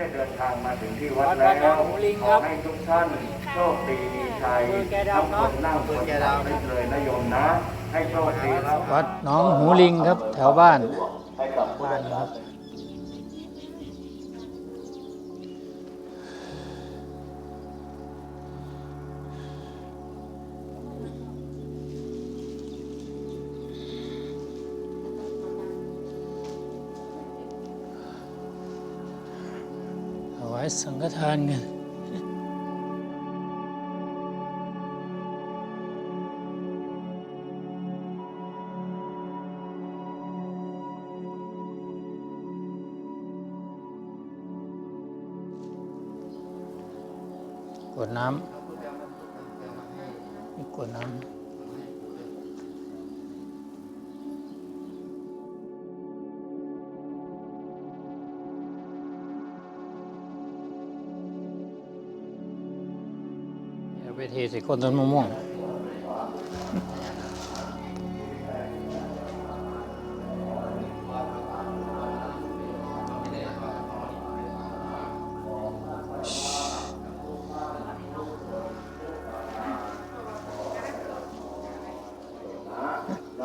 ได้เดินทางมาถึงที่วัดแล้ว ขอให้ทุกท่านโชคดีมีชัยทั้งคนนั่งคนยืนได้เลยนะโยมนะ ให้โชคดีแล้ววัดหน้องหูลิงครับแถวบ้านให้กับผู้ได้รับ สังฆทานกันกดน้ำนี่กดน้ำ ไปเทใส่ก้นต้นมะม่วงน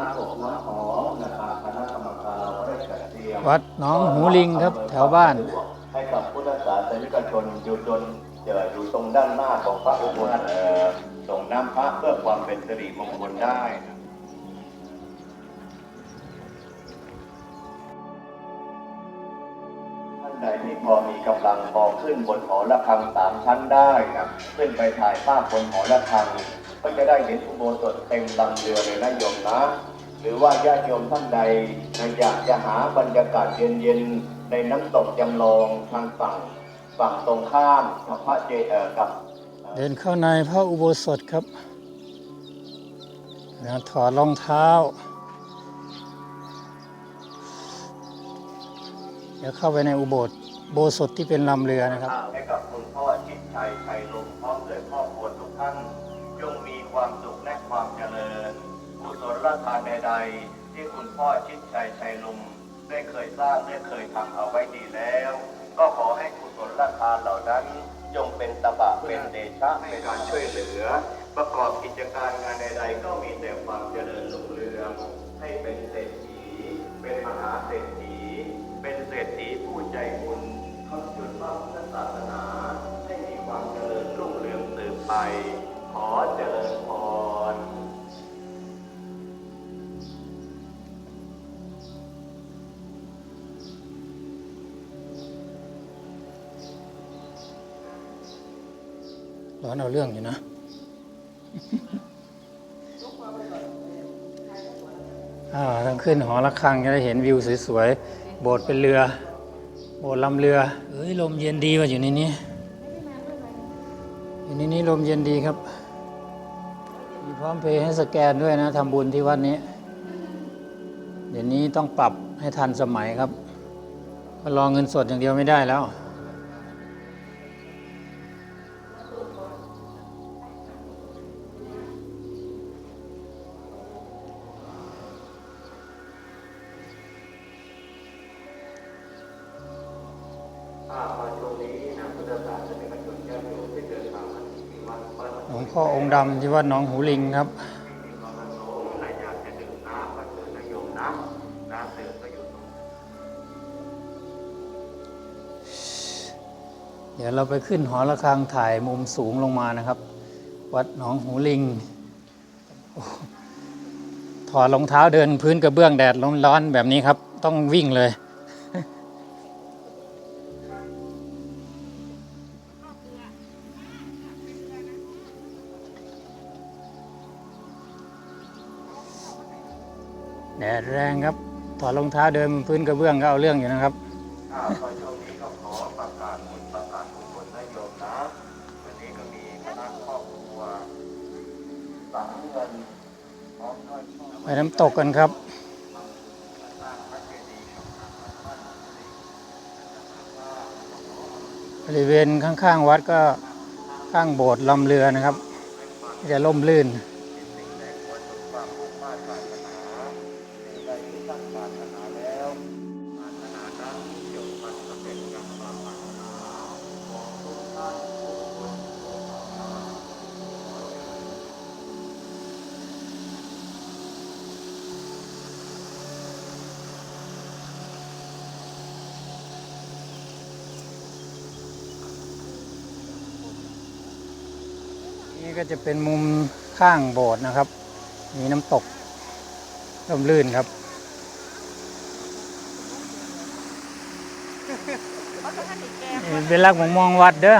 ้ำอบน้ำหอมนะครับคณะกรรมการเราได้จัดเตรียมวัดหน้องหูลิงครับแถวบ้าน ให้กับพุทธศาสนิกชนอยู่จนเจ ออยู่ตรงด้านหน้าของพระอุโบสถเอ่อส่งน้ำพระเพื่อความเป็นสิริมงคลได้ท่านใดที่พอมีกำลังพอขึ้นบนหอระฆังสามชั้นได้นะขึ้นไปถ่ายภาพบนหอระฆัง ก็จะได้เห็นอุโบสถเต็มลำเรือเลยนะโยมนะหรือว่าญาติโยมท่านใดอยากจะหาบรรยากาศเย็นๆในน้ำตกจำลองทางฝั่ง ฝั่งตรงข้ามกับพระเจเอ่อกับเดินเข้าในพระอุโบสถครับนะถอดรองเท้า เดี๋ยวเข้าไปในอุโบสถโบสถที่เป็นลำเรือนะครับให้กับคุณพ่อชิดชัยชัยลมพร้อมด้วยครอบครัวทุกท่านจงมีความสุขและความเจริญกุศลทานใดๆ ที่คุณพ่อชิดชัยชัยลมได้เคยสร้างได้เคยทำเอาไว้ดีแล้ว ก็ขอให้กุศ ลทานเหล่านั้นจงเป็นตบะเป็นเดชะเป็นการช่วยเหลือ ประกอบกิจการงานใดๆก็ ร้อนเอาเรื่องอยู่นะอ่าต้งขึ้นหอระฆังจะได้เห็นวิวสวยๆ โบสถ์เป็นเรือ โบสถ์ลำเรือ เอ้ยลมเย็นดีว่ะอยู่ในนี้ อยู่ในนี้ลมเย็นดีครับ มีพร้อมเพย์ให้สแกนด้วยนะทำบุญที่วัดนี้ เดี๋ยวนี้ต้องปรับให้ทันสมัยครับมารอเงินสดอย่างเดียวไม่ได้แล้ว งพ่อองค์ดำที่วัดหนองหูลิงครับเดี๋ยวเราไปขึ้นหอระฆังถ่ายมุมสูงลงมานะครับ วัดหนองหูลิง ถอดรองเท้าเดินพื้นกระเบื้องแดดร้อนๆแบบนี้ครับ ต้องวิ่งเลย ดแรงครับ ถอดรองเท้าเดินบนพื้นกระเบื้องก็เอาเรื่องอยู่นะครับไปน้ำตกกันครับบทางวัดบ้านบริเวณข้างๆวัดก็ข้างโบสถ์ลำเรือนะครับ จะล่มลื่น นี่ก็จะเป็นมุมข้างโบสถ์นะครับ มีน้ำตกร่มรื่นครับเป็นรักมองมองวัดเด้อ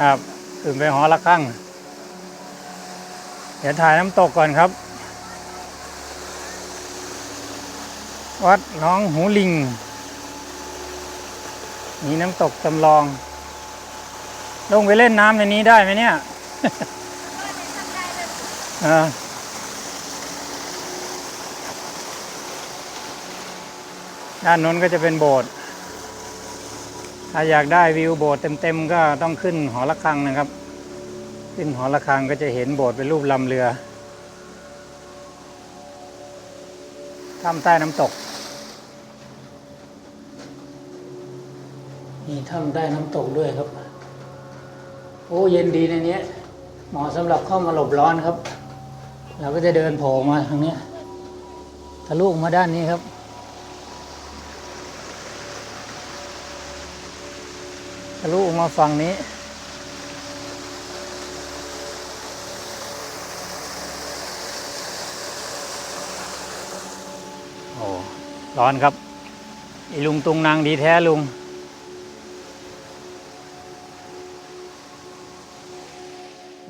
ครับขึ้นไปหอละครั้งเดี๋ยวถ่ายน้ำตกก่อนครับ วัดน้องหูลิง มีน้ำตกจำลอง ลงไปเล่นน้ำในนี้ได้ไหมเนี่ยเออด้านโน้นก็จะเป็นโบสถ์ถ้าอยากได้วิวโบสถ์เต็มๆก็ต้องขึ้นหอระฆังนะครับ ขึ้นหอระฆังก็จะเห็นโบสถ์เป็นรูปลำเรือถ้ำใต้น้ำตก มีถ้ำใต้น้ำตกด้วยครับ โอ้เย็นดีในนี้เหมาะสำหรับเข้ามาหลบร้อนครับ เราก็จะเดินโผล่มาทางนี้ทะลุมาด้านนี้ครับ ทะลุมาฝั่งนี้โอ้ร้อนครับอีลุงตุงนางดีแท้ลุง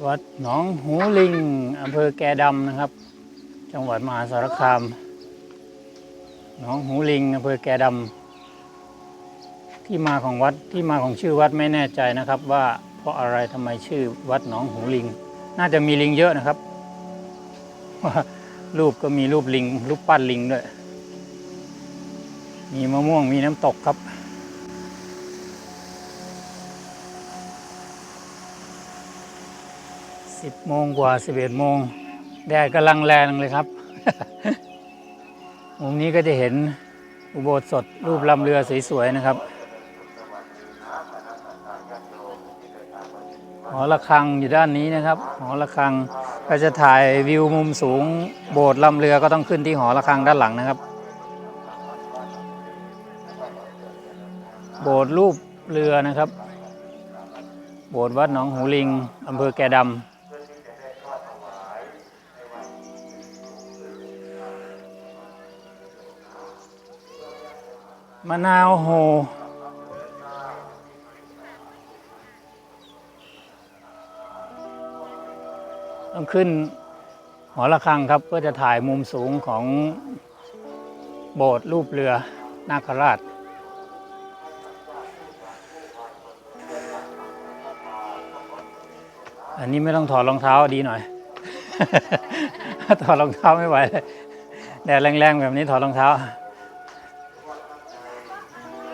วัดหนองหูลิงอำเภอแกดำนะครับ จังหวัดมหาสารคามหนองหูลิงอำเภอแกดำที่มาของวัดที่มาของชื่อวัดไม่แน่ใจนะครับ ว่าเพราะอะไรทำไมชื่อวัดหนองหูลิง น่าจะมีลิงเยอะนะครับว่ารูปก็มีรูปลิงรูปปั้นลิงด้วย มีมะม่วงมีน้ำตกครับ สิบโมงกว่าสิบเอ็ดโมงแดดกำลังแรงเลยครับ มุมนี้ก็จะเห็นอุโบสถรูปลำเรือสวยๆนะครับ หอระฆังอยู่ด้านนี้นะครับ หอระฆังก็จะถ่ายวิวมุมสูง โบสถ์ลำเรือก็ต้องขึ้นที่หอระฆังด้านหลังนะครับ โบสถ์รูปเรือนะครับ โบสถ์วัดหนองหูลิงอำเภอแกดำ มะนาวโหต้องขึ้นหอระฆังครับเพื่อจะถ่ายมุมสูงของโบสถ์รูปเรือนาคราช อันนี้ไม่ต้องถอดรองเท้าดีหน่อย ถอดรองเท้าไม่ไหวเลยแดดแรงๆแบบนี้ถอดรองเท้า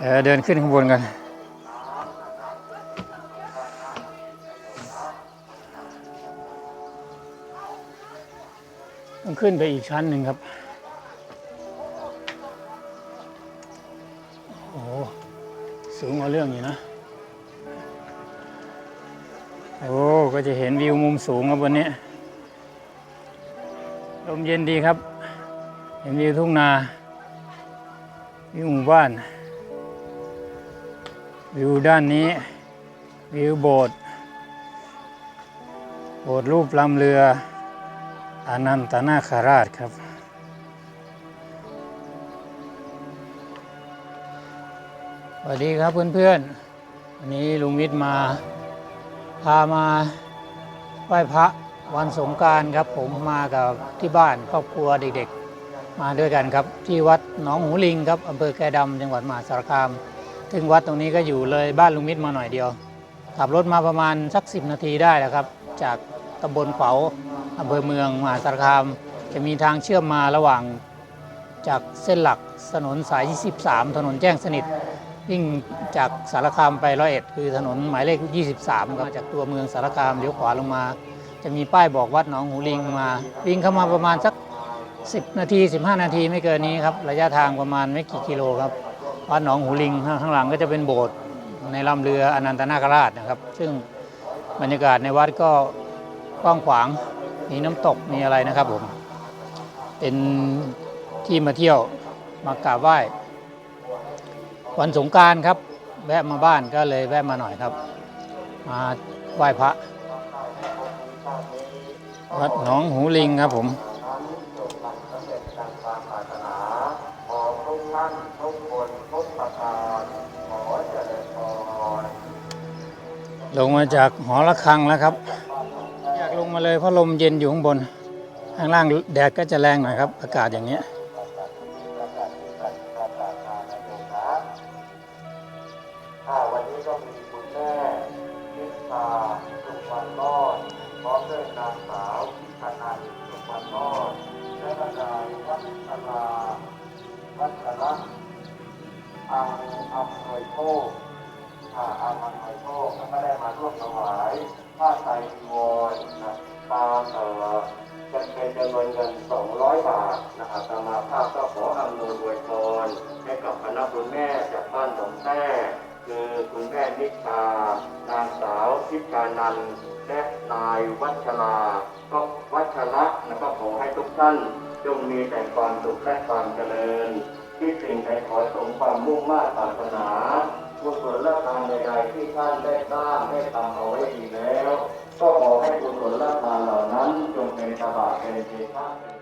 เออเดินขึ้นข้างบนกัน ต้องขึ้นไปอีกชั้นหนึ่งครับ โอ้สูงเอาเรื่องอยู่นะ โอ้ ก็จะเห็นวิวมุมสูงครับวันนี้ลมเย็นดีครับ เห็นวิวทุ่งนาวิวหมู่บ้าน วิวด้านนี้ วิวโบสถ์โบสถ์รูปลำเรืออนันตนาคาราชครับ สวัสดีครับเพื่อนๆ วันนี้ลุงวิทย์มา พามาไหว้พระวันสงการครับผมมากับที่บ้านครอบครัวเด็กๆ มาด้วยกันครับ ที่วัดหนองหูลิงครับอำเภอแกดำจังหวัดมหาสารคาม ถึงวัดตรงนี้ก็อยู่เลยบ้านลุงมิตรมาหน่อยเดียว ขับรถมาประมาณสักสินาทีได้แล้วครับ จากตำบลขาอำเภอเมืองมหาสารคาม จะมีทางเชื่อมมาระหว่างจากเส้นหลักถนนสาย 23 ถนนแจ้งสนิทวิ่งจากสารคามไปร้อยเอ็ดคือถนนหมายเลข 23ครับจากตัวเมืองสารคามเลี้ยวขวาลงมา จะมีป้ายบอกวัดหนองหูลิงมา วิ่งเข้ามาประมาณสัก 10 นาที 15 นาทีไม่เกินนี้ครับ ระยะทางประมาณไม่กี่กิโลครับ วัดหนองหูลิงข้างข้างหลังก็จะเป็นโบสถ์ในลำเรืออนันตนาคราชนะครับ ซึ่งบรรยากาศในวัดก็กว้างขวางมีน้ำตกมีอะไรนะครับผมเป็นที่มาเที่ยวมากราบไหว้วันสงการครับ แวะมาบ้านก็เลยแวะมาหน่อยครับ มาไหว้พระวัดหนองหูลิงครับผม ทุกท่านทุกคนทุกประการขอเจริญพรลงมาจากหอระฆังแล้วครับ อยากลงมาเลยเพราะลมเย็นอยู่ข้างบน ข้างล่างแดดก็จะแรงหน่อยครับ อากาศอย่างเนี้ยถ้าวันนี้ก็มีคุณแม่พิชาสุวรรณรอดพร้อมด้วยนางสาวพิชานันท์สุวรรณรอดและนายวัฒนา วัชระอังอำนวยโชคอ่าอังอำนวยโชคแล้วก็ได้มาร่วมถวายผ้าไตรจีวรนะตามเอ่อจะเป็นจำนวนเงิน200 บาทนะครับตามาภาพก็ขออำนวยอวยพรให้กับคณะคุณแม่จากบ้านหนองแท้คือคุณแม่นิชานางสาวพิชานันท์และนายวัชราก็วัชระแล้วก็ขอให้ทุกท่าน จงมีแต่ความสุขและความเจริญที่สิ่งใดขอสมความมุ่งมา่ปรารถนากุศลทานใดๆที่ท่านได้สร้างได้ทำเอาไว้ดีแล้ว ก็ขอให้กุศลทานเหล่านั้นจงเป็นตบะเป็นเจ้า